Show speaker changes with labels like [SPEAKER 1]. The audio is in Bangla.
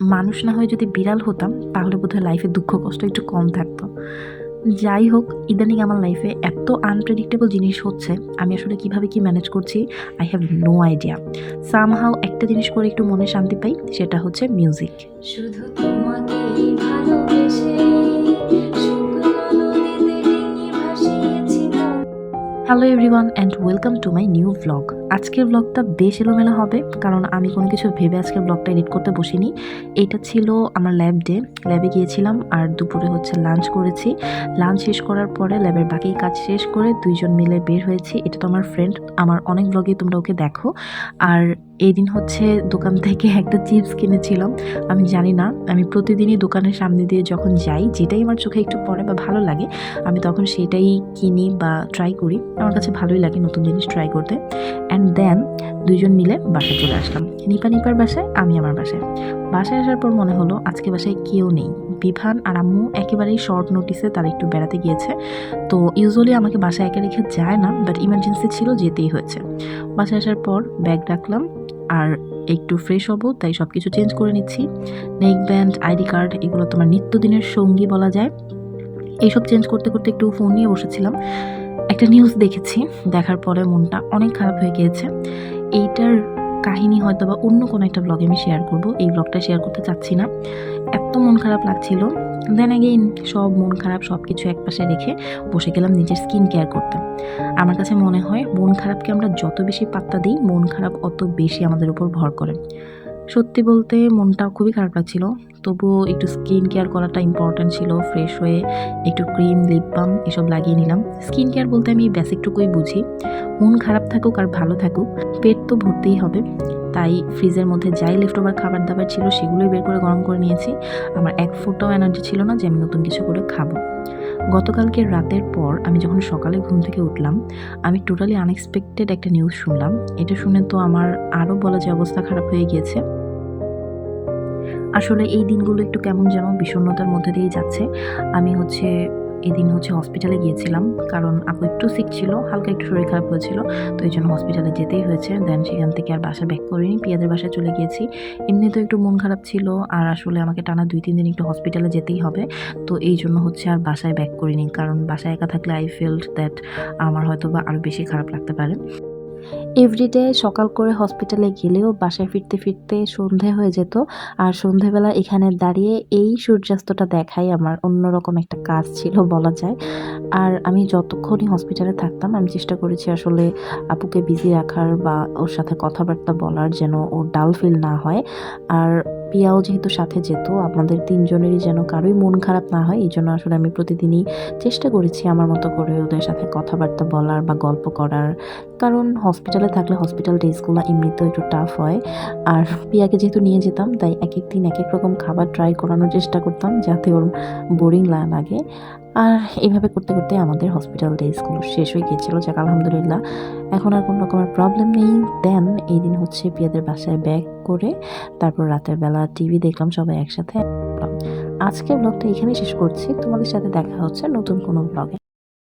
[SPEAKER 1] মানুষ না হয়ে যদি বিড়াল হতাম তাহলে বোধহয় লাইফে দুঃখ কষ্ট একটু কম থাকতো। যাই হোক ইদানিং আমার লাইফে এত আনপ্রেডিক্টেবল জিনিস হচ্ছে আমি আসলে কীভাবে কি ম্যানেজ করছি I have no idea somehow একটা জিনিস করে একটু মনে শান্তি পাই সেটা হচ্ছে মিউজিক
[SPEAKER 2] শুধু তোমাকেই ভালোবেসে।
[SPEAKER 1] Hello everyone and welcome to my new blog আজকের ব্লগটা বেশ এলোমেলো হবে, কারণ আমি কোনো কিছু ভেবে আজকের ব্লগটা এডিট করতে বসিনি। এটা ছিল আমার ল্যাব ডে ল্যাবে গিয়েছিলাম আর দুপুরে হচ্ছে লাঞ্চ করেছি। লাঞ্চ শেষ করার পরে ল্যাবের বাকি কাজ শেষ করে দুইজন মিলে বের হয়েছি। এটা তো আমার ফ্রেন্ড আমার অনেক ব্লগে তোমরা ওকে দেখো। আর এই দিন হচ্ছে দোকান থেকে একটা চিপস কিনেছিলাম। আমি জানি না, আমি প্রতিদিনই দোকানের সামনে দিয়ে যখন যাই, যেটাই আমার চোখে একটু পড়ে বা ভালো লাগে, আমি তখন সেটাই কিনি বা ট্রাই করি। আমার কাছে ভালোই লাগে নতুন জিনিস ট্রাই করতে। অ্যান্ড দেন দুইজন মিলে বাসায় চলে আসলাম। নিপা নিপার বাসায়, আমি আমার বাসায়। বাসায় আসার পর মনে হলো আজকে বাসায় কেউ নেই। বিভান আর আম্মু একেবারেই শর্ট নোটিসে তারা একটু বেড়াতে গিয়েছে। তো ইউজুয়ালি আমাকে বাসায় একা রেখে যায় না বাট ইমার্জেন্সি ছিল যেতেই হয়েছে। বাসায় আসার পর ব্যাগ রাখলাম আর একটু ফ্রেশ হব, তাই সব কিছু চেঞ্জ করে নিচ্ছি। নেক ব্যান্ড আইডি কার্ড এগুলো তোমার নিত্যদিনের সঙ্গী বলা যায়। এইসব চেঞ্জ করতে করতে একটু ফোন নিয়ে বসেছিলাম। একটা নিউজ দেখেছি, দেখার পরে মনটা অনেক খারাপ হয়ে গিয়েছে। এইটার কাহিনী হয়তো বা অন্য কোনো একটা ব্লগে আমি শেয়ার করব, এই ব্লগটা শেয়ার করতে চাচ্ছি না। এত মন খারাপ লাগছিল। দেন অ্যাগেইন সব মন খারাপ সব কিছু একপাশে রেখে বসে গেলাম নিজের স্কিন কেয়ার করতে। আমার কাছে মনে হয়, মন খারাপকে আমরা যত বেশি পাত্তা দিই, মন খারাপ অত বেশি আমাদের উপর ভর করে। সত্যি বলতে মনটা খুবই খারাপ লাগছিল। তবুও একটু স্কিন কেয়ার করাটা ইম্পর্ট্যান্ট ছিল ফ্রেশ হয়ে একটু ক্রিম লিপ বাম এসব লাগিয়ে নিলাম। স্কিন কেয়ার বলতে আমি বেসিকটুকুই বুঝি। মন খারাপ থাকুক আর ভালো থাকুক, পেট তো ভরতেই হবে। তাই ফ্রিজের মধ্যে যাই লেফট ওভার খাবার দাবার ছিল সেগুলোই বের করে গরম করে নিয়েছি। আমার এক ফোটাও এনার্জি ছিল না যে আমি নতুন কিছু করে খাব। গতকালকে রাতের পর আমি যখন সকালে ঘুম থেকে উঠলাম, আমি টোটালি আনএক্সপেক্টেড একটা নিউজ শুনলাম। এটা শুনে তো আমার আরও বলা যে অবস্থা খারাপ হয়ে গিয়েছে। আসলে এই দিনগুলো একটু কেমন যেন বিষণ্ণতার মধ্যে দিয়ে যাচ্ছে। আমি হচ্ছে এদিন হচ্ছে হসপিটালে গিয়েছিলাম, কারণ আপু একটু সিক ছিল, হালকা একটু শরীর খারাপ হয়েছিল, তো এই জন্য হসপিটালে যেতেই হয়েছে। দেন সেখান থেকে আর বাসা ব্যাক করিনি, পিয়াদের বাসায় চলে গিয়েছি। এমনি তো একটু মন খারাপ ছিল, আর আসলে আমাকে টানা দুই, তিন দিন একটু হসপিটালে যেতেই হবে, তো এই জন্য হচ্ছে আর বাসায় ব্যাক করিনি, কারণ বাসায় একা থাকলে আই ফিল্ড দ্যাট আমার হয়তো বা আরও বেশি খারাপ লাগতে পারে। এভরিডে সকাল করে হসপিটালে গেলেও বাসায় ফিরতে ফিরতে সন্ধে হয়ে যেত। আর সন্ধেবেলা এখানে দাঁড়িয়ে এই সূর্যাস্তটা দেখাই আমার অন্যরকম একটা কাজ ছিল বলা যায়। আর আমি যতক্ষণই হসপিটালে থাকতাম, আমি চেষ্টা করেছি আসলে আপুকে বিজি রাখার বা ওর সাথে কথাবার্তা বলার যেন ওর ডাল ফিল না হয়। আর পিয়াও যেহেতু সাথে যেত, আপনাদের তিনজনেরই যেন কারোই মন খারাপ না হয় এই জন্য আসলে আমি প্রতিদিনই চেষ্টা করেছি আমার মতো করে ওদের সাথে কথাবার্তা বলার বা গল্প করার। কারণ হসপিটালে থাকলে হসপিটাল ডেজগুলো এমনিতেও একটু টাফ হয়। আর পিয়াকে যেহেতু নিয়ে যেতাম, তাই এক এক দিন এক এক রকম খাবার ট্রাই করানোর চেষ্টা করতাম, যাতে ওর বোরিং না লাগে। আর এইভাবে করতে করতে আমাদের হসপিটাল ডেজগুলো শেষ হয়ে গিয়েছিল, যাক আলহামদুলিল্লাহ। এখন আর কোনো রকমের প্রবলেম নেই। দেন এই দিন হচ্ছে পিয়াদের বাসায় ব্যাগ করে তারপর রাতের বেলা টিভি দেখলাম, সবাই একসাথে। আজকে ব্লগটা এখানেই শেষ করছি। তোমাদের সাথে দেখা হচ্ছে নতুন কোনো ব্লগে